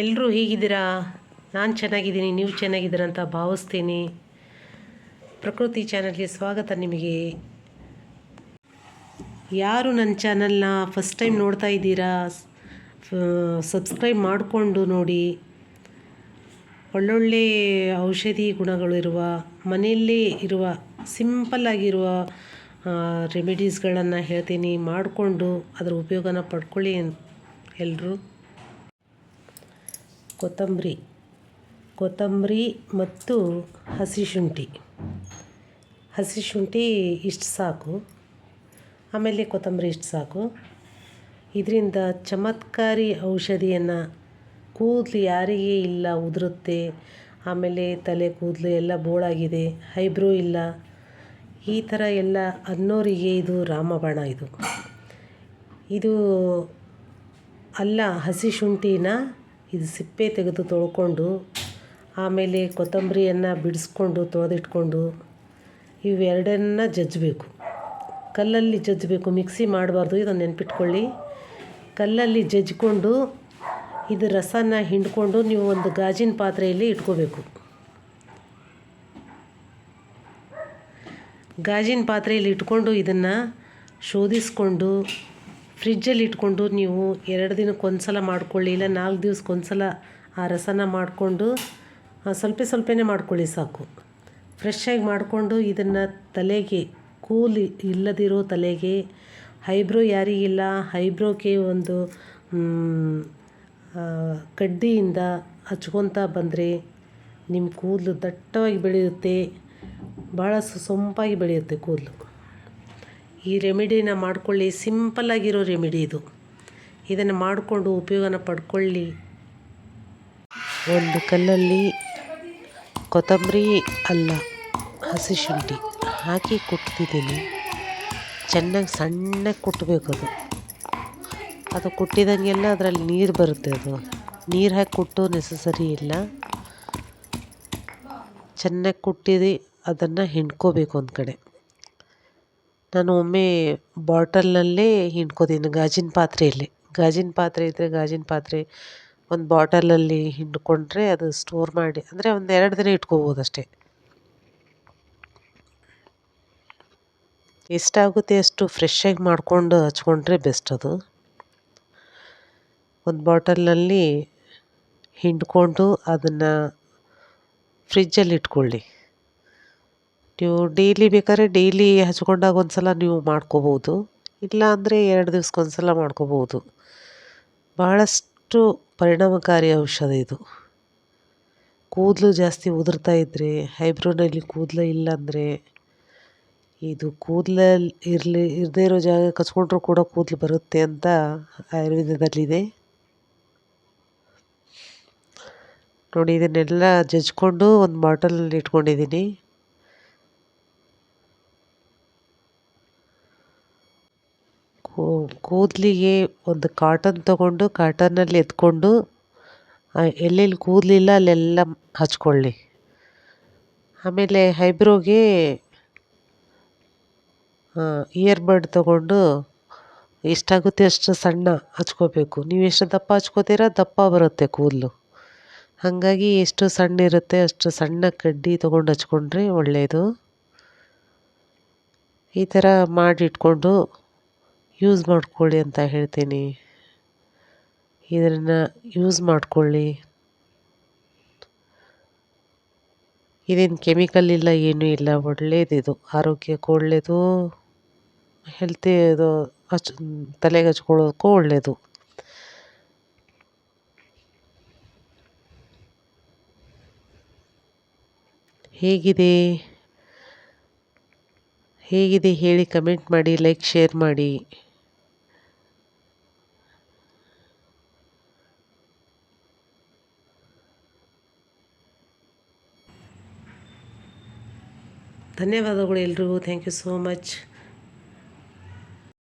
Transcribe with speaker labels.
Speaker 1: ಎಲ್ಲರೂ ಹೀಗಿದ್ದೀರಾ? ನಾನು ಚೆನ್ನಾಗಿದ್ದೀನಿ, ನೀವು ಚೆನ್ನಾಗಿದ್ದೀರಾ ಅಂತ ಭಾವಿಸ್ತೀನಿ. ಪ್ರಕೃತಿ ಚಾನಲ್ಗೆ ಸ್ವಾಗತ ನಿಮಗೆ. ಯಾರು ನನ್ನ ಚಾನಲ್ನ ಫಸ್ಟ್ ಟೈಮ್ ನೋಡ್ತಾ ಇದ್ದೀರಾ? ಸಬ್ಸ್ಕ್ರೈಬ್ ಮಾಡಿಕೊಂಡು ನೋಡಿ. ಒಳ್ಳೊಳ್ಳೆ ಔಷಧಿ ಗುಣಗಳಿರುವ ಮನೆಯಲ್ಲೇ ಇರುವ ಸಿಂಪಲ್ ಆಗಿರುವ ರೆಮಿಡೀಸ್ಗಳನ್ನು ಹೇಳ್ತೀನಿ. ಮಾಡಿಕೊಂಡು ಅದರ ಉಪಯೋಗನ ಪಡ್ಕೊಳ್ಳಿ ಎಲ್ಲರೂ ಕೊತ್ತಂಬರಿ. ಕೊತ್ತಂಬರಿ ಮತ್ತು ಹಸಿ ಶುಂಠಿ. ಹಸಿ ಶುಂಠಿ ಇಷ್ಟು ಸಾಕು. ಆಮೇಲೆ ಕೊತ್ತಂಬರಿ ಇಷ್ಟು ಸಾಕು. ಇದರಿಂದ ಚಮತ್ಕಾರಿ ಔಷಧಿಯನ್ನು ಕೂದಲು ಯಾರಿಗೆ ಇಲ್ಲ ಉದುರುತ್ತೆ. ಆಮೇಲೆ ತಲೆ ಕೂದಲು ಎಲ್ಲ ಬೋಳಾಗಿದೆ, ಹೈಬ್ರೋ ಇಲ್ಲ. ಈ ಥರ ಎಲ್ಲ ಅನ್ನೋರಿಗೆ ಇದು ರಾಮಬಾಣ ಇದು. ಇದು ಅಲ್ಲ, ಹಸಿ ಶುಂಠಿನ ಇದು ಸಿಪ್ಪೆ ತೆಗೆದು ತೊಳ್ಕೊಂಡು ಆಮೇಲೆ ಕೊತ್ತಂಬರಿಯನ್ನು ಬಿಡಿಸ್ಕೊಂಡು ತೊಳೆದಿಟ್ಕೊಂಡು ಇವೆರಡನ್ನ ಜಜ್ಜಬೇಕು. ಕಲ್ಲಲ್ಲಿ ಜಜ್ಜಬೇಕು, ಮಿಕ್ಸಿ ಮಾಡಬಾರ್ದು, ಇದನ್ನು ನೆನ್ಪಿಟ್ಕೊಳ್ಳಿ. ಕಲ್ಲಲ್ಲಿ ಜಜ್ಜಿಕೊಂಡು ಇದು ರಸನ ಹಿಂಡ್ಕೊಂಡು ನೀವು ಒಂದು ಗಾಜಿನ ಪಾತ್ರೆಯಲ್ಲಿ ಇಟ್ಕೋಬೇಕು. ಗಾಜಿನ ಪಾತ್ರೆಯಲ್ಲಿ ಇಟ್ಕೊಂಡು ಇದನ್ನು ಶೋಧಿಸ್ಕೊಂಡು ಫ್ರಿಜ್ಜಲ್ಲಿ ಇಟ್ಕೊಂಡು ನೀವು ಎರಡು ದಿನಕ್ಕೆ ಸಲ ಮಾಡ್ಕೊಳ್ಳಿ, ಇಲ್ಲ ನಾಲ್ಕು ದಿವಸಕ್ಕೆ ಒಂದು ಸಲ ಆ ರಸನ ಮಾಡಿಕೊಂಡು ಸ್ವಲ್ಪ ಸ್ವಲ್ಪನೇ ಮಾಡ್ಕೊಳ್ಳಿ ಸಾಕು. ಫ್ರೆಶ್ಶಾಗಿ ಮಾಡಿಕೊಂಡು ಇದನ್ನು ತಲೆಗೆ, ಕೂಲ್ ಇಲ್ಲದಿರೋ ತಲೆಗೆ, ಹೈಬ್ರೋ ಯಾರಿಗಿಲ್ಲ ಹೈಬ್ರೋಗೆ ಒಂದು ಕಡ್ಡಿಯಿಂದ ಹಚ್ಕೊತಾ ಬಂದರೆ ನಿಮ್ಮ ಕೂದಲು ದಟ್ಟವಾಗಿ ಬೆಳೆಯುತ್ತೆ ಭಾಳ ಸೊಂಪಾಗಿ ಬೆಳೆಯುತ್ತೆ ಕೂದಲು. ಈ ರೆಮಿಡಿನ ಮಾಡಿಕೊಳ್ಳಿ ಸಿಂಪಲ್ಲಾಗಿರೋ ರೆಮಿಡಿ ಇದು. ಇದನ್ನು ಮಾಡಿಕೊಂಡು ಉಪಯೋಗನ ಪಡ್ಕೊಳ್ಳಿ. ಒಂದು ಕಲ್ಲಲ್ಲಿ ಕೊತ್ತಂಬರಿ ಅಲ್ಲ, ಹಸಿ ಶುಂಠಿ ಹಾಕಿ ಕುಟ್ತಿದ್ದೀನಿ. ಚೆನ್ನಾಗಿ ಸಣ್ಣಗೆ ಕುಟ್ಟಬೇಕು ಅದು. ಅದು ಕುಟ್ಟಿದಂಗೆಲ್ಲ ಅದರಲ್ಲಿ ನೀರು ಬರುತ್ತೆ ಅದು. ನೀರು ಹಾಕಿ ಕುಟ್ಟು ನೆಸಸರಿ ಇಲ್ಲ. ಚೆನ್ನಾಗಿ ಕುಟ್ಟಿದೆ, ಅದನ್ನು ಹಿಂಡ್ಕೋಬೇಕು ಒಂದು ಕಡೆ. ನಾನು ಒಮ್ಮೆ ಬಾಟಲ್ನಲ್ಲೇ ಹಿಂಡ್ಕೋತೀನಿ ಗಾಜಿನ ಪಾತ್ರೆಯಲ್ಲಿ. ಗಾಜಿನ ಪಾತ್ರೆ ಇದ್ದರೆ ಗಾಜಿನ ಪಾತ್ರೆ, ಒಂದು ಬಾಟಲಲ್ಲಿ ಹಿಂಡ್ಕೊಂಡ್ರೆ ಅದು ಸ್ಟೋರ್ ಮಾಡಿ, ಅಂದರೆ ಒಂದು ಎರಡು ದಿನ ಇಟ್ಕೋಬೋದು ಅಷ್ಟೇ. ಎಷ್ಟಾಗುತ್ತೆ ಅಷ್ಟು ಫ್ರೆಶ್ಶಾಗಿ ಮಾಡಿಕೊಂಡು ಹಚ್ಕೊಂಡ್ರೆ ಬೆಸ್ಟ್ ಅದು. ಒಂದು ಬಾಟಲ್ನಲ್ಲಿ ಹಿಂಡ್ಕೊಂಡು ಅದನ್ನು ಫ್ರಿಜ್ಜಲ್ಲಿ ಇಟ್ಕೊಳ್ಳಿ. ನೀವು ಡೈಲಿ ಬೇಕಾದ್ರೆ ಡೈಲಿ ಹಚ್ಕೊಂಡಾಗ ಒಂದು ಸಲ ನೀವು ಮಾಡ್ಕೋಬೋದು ಇಲ್ಲ ಅಂದರೆ ಎರಡು ದಿವ್ಸಕ್ಕೊಂದು ಸಲ ಮಾಡ್ಕೋಬೋದು ಭಾಳಷ್ಟು ಪರಿಣಾಮಕಾರಿ ಔಷಧ ಇದು. ಕೂದಲು ಜಾಸ್ತಿ ಉದುರ್ತಾ ಇದ್ದರೆ ಹೈಬ್ರೋನಲ್ಲಿ ಕೂದಲು ಇಲ್ಲ ಅಂದರೆ ಇದು ಕೂದಲಲ್ಲಿ ಇರಲಿ, ಇರದೇ ಇರೋ ಜಾಗ ಕಚ್ಕೊಂಡ್ರೂ ಕೂಡ ಕೂದಲು ಬರುತ್ತೆ ಅಂತ ಆಯುರ್ವೇದದಲ್ಲಿದೆ. ನೋಡಿ, ಇದನ್ನೆಲ್ಲ ಜಜ್ಕೊಂಡು ಒಂದು ಬಾಟಲಲ್ಲಿ ಇಟ್ಕೊಂಡಿದ್ದೀನಿ. ಕೂದಲಿಗೆ ಒಂದು ಕಾಟನ್ ತಗೊಂಡು ಕಾಟನ್ನಲ್ಲಿ ಎತ್ಕೊಂಡು ಎಲ್ಲೆಲ್ಲಿ ಕೂದಲಿಲ್ಲ ಅಲ್ಲೆಲ್ಲ ಹಚ್ಕೊಳ್ಳಿ. ಆಮೇಲೆ ಹೈಬ್ರೋಗೆ ಇಯರ್ ಬಡ್ ತಗೊಂಡು ಎಷ್ಟಾಗುತ್ತೆ ಅಷ್ಟು ಸಣ್ಣ ಹಚ್ಕೋಬೇಕು. ನೀವು ಎಷ್ಟು ದಪ್ಪ ಹಚ್ಕೋತೀರ, ದಪ್ಪ ಬರುತ್ತೆ ಕೂದಲು. ಹಾಗಾಗಿ ಎಷ್ಟು ಸಣ್ಣ ಇರುತ್ತೆ ಅಷ್ಟು ಸಣ್ಣ ಕಡ್ಡಿ ತೊಗೊಂಡು ಹಚ್ಕೊಂಡ್ರೆ ಒಳ್ಳೆಯದು ಈ ಥರ ಮಾಡಿಟ್ಕೊಂಡು ಯೂಸ್ ಮಾಡಿಕೊಳ್ಳಿ ಅಂತ ಹೇಳ್ತೀನಿ. ಇದನ್ನು ಯೂಸ್ ಮಾಡಿಕೊಳ್ಳಿ. ಇದೇನು ಕೆಮಿಕಲ್ ಇಲ್ಲ, ಏನೂ ಇಲ್ಲ ಒಳ್ಳೆಯದಿದು ಆರೋಗ್ಯಕ್ಕೂ ಒಳ್ಳೆಯದು ಹೆಲ್ತಿ ಇದು ಹಚ್, ತಲೆಗೆ ಹಚ್ಕೊಳ್ಳೋದಕ್ಕೂ ಒಳ್ಳೆಯದು ಹೇಗಿದೆ? ಹೇಗಿದೆ ಹೇಳಿ ಕಮೆಂಟ್ ಮಾಡಿ ಲೈಕ್ ಶೇರ್ ಮಾಡಿ. ಧನ್ಯವಾದಗಳು ಎಲ್ರಿಗೂ. Thank you so much